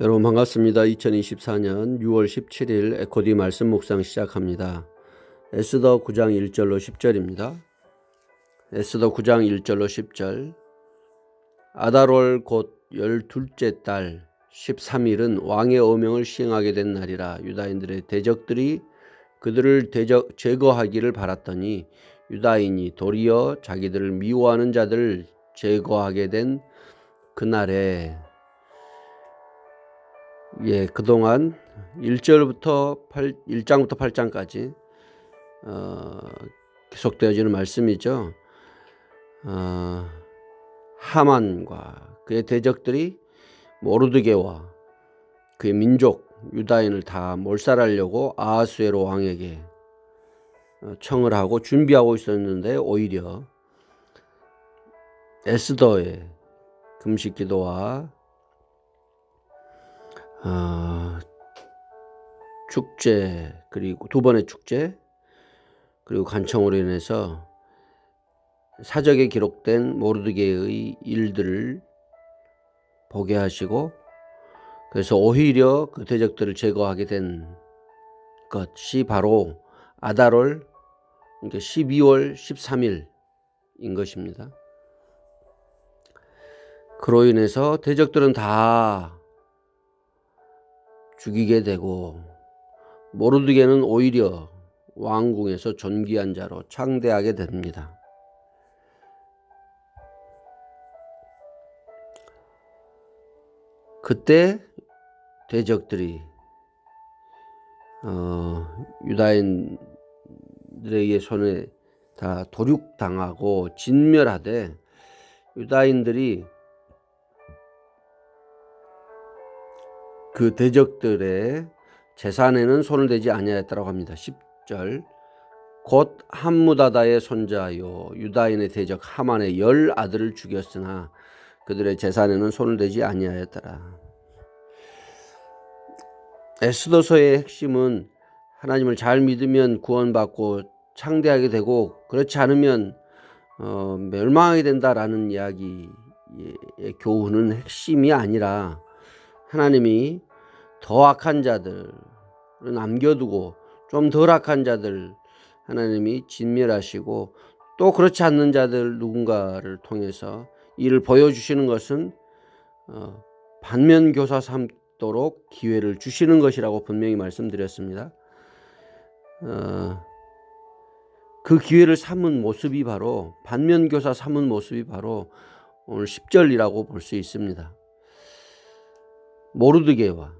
여러분 반갑습니다. 2024년 6월 17일 에코디 말씀 묵상 시작합니다. 에스더 9장 1절로 10절입니다. 에스더 9장 1절로 10절 아다롤 곧 열둘째 달 13일은 왕의 어명을 시행하게 된 날이라 유다인들의 대적들이 그들을 대적 제거하기를 바랐더니 유다인이 도리어 자기들을 미워하는 자들을 제거하게 된 그날에 예, 그동안 1절부터 8, 1장부터 8장까지 어, 계속되어지는 말씀이죠. 어, 하만과 그의 대적들이 모르드게와 그의 민족 유다인을 다 몰살하려고 아하수에로 왕에게 어, 청을 하고 준비하고 있었는데 오히려 에스더의 금식 기도와 어, 축제 그리고 두 번의 축제 그리고 간청으로 인해서 사적에 기록된 모르드게의 일들을 보게 하시고 그래서 오히려 그 대적들을 제거하게 된 것이 바로 아다롤 그러니까 12월 13일인 것입니다. 그로 인해서 대적들은 다 죽이게 되고 모르드게는 오히려 왕궁에서 존귀한 자로 창대하게 됩니다. 그때 대적들이 어, 유다인들의 손에 다 도륙당하고 진멸하되 유다인들이 그 대적들의 재산에는 손을 대지 아니하였다고 합니다. 10절 곧 함무다다의 손자요 유다인의 대적 하만의 열 아들을 죽였으나 그들의 재산에는 손을 대지 아니하였더라. 에스더서의 핵심은 하나님을 잘 믿으면 구원받고 창대하게 되고 그렇지 않으면 어, 멸망하게 된다라는 이야기의 교훈은 핵심이 아니라 하나님이 더 악한 자들을 남겨두고 좀 덜 악한 자들 하나님이 진멸하시고 또 그렇지 않는 자들 누군가를 통해서 이를 보여주시는 것은 어, 반면 교사 삼도록 기회를 주시는 것이라고 분명히 말씀드렸습니다. 어, 그 기회를 삼은 모습이 바로 반면 교사 삼은 모습이 바로 오늘 10절이라고 볼 수 있습니다. 모르드게와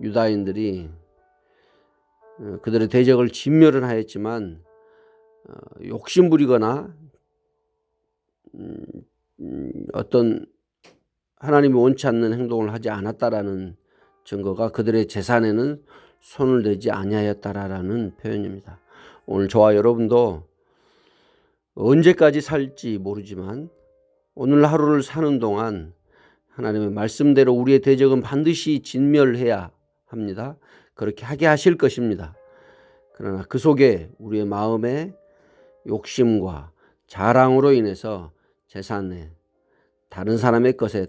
유다인들이 어, 그들의 대적을 진멸은 하였지만 어, 욕심부리거나 음, 음, 어떤 하나님이 원치 않는 행동을 하지 않았다라는 증거가 그들의 재산에는 손을 대지 아니하였다라는 표현입니다. 오늘 저와 여러분도 언제까지 살지 모르지만 오늘 하루를 사는 동안 하나님의 말씀대로 우리의 대적은 반드시 진멸해야 합니다. 그렇게 하게 하실 것입니다. 그러나 그 속에 우리의 마음의 욕심과 자랑으로 인해서 재산에 다른 사람의 것에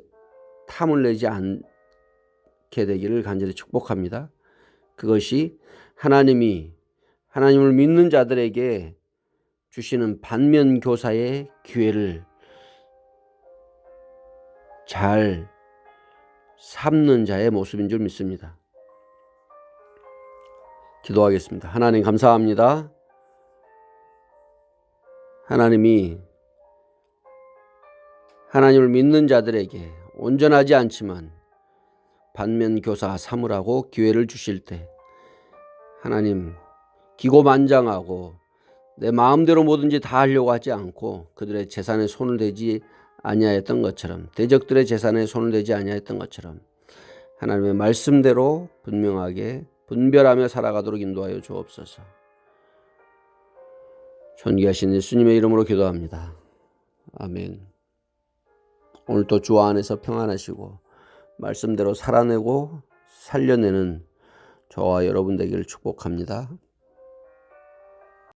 탐을 내지 않게 되기를 간절히 축복합니다. 그것이 하나님이 하나님을 믿는 자들에게 주시는 반면 교사의 기회를 잘 삼는 자의 모습인 줄 믿습니다. 기도하겠습니다. 하나님 감사합니다. 하나님이 하나님을 믿는 자들에게 온전하지 않지만 반면 교사 삼으라고 기회를 주실 때 하나님 기고만장하고 내 마음대로 뭐든지 다 하려고 하지 않고 그들의 재산에 손을 대지 아니하였던 것처럼 대적들의 재산에 손을 대지 아니하였던 것처럼 하나님의 말씀대로 분명하게 분별하며 살아가도록 인도하여 주옵소서. 존귀하신 예수님의 이름으로 기도합니다. 아멘. 오늘도 주 안에서 평안하시고 말씀대로 살아내고 살려내는 저와 여러분 되기를 축복합니다.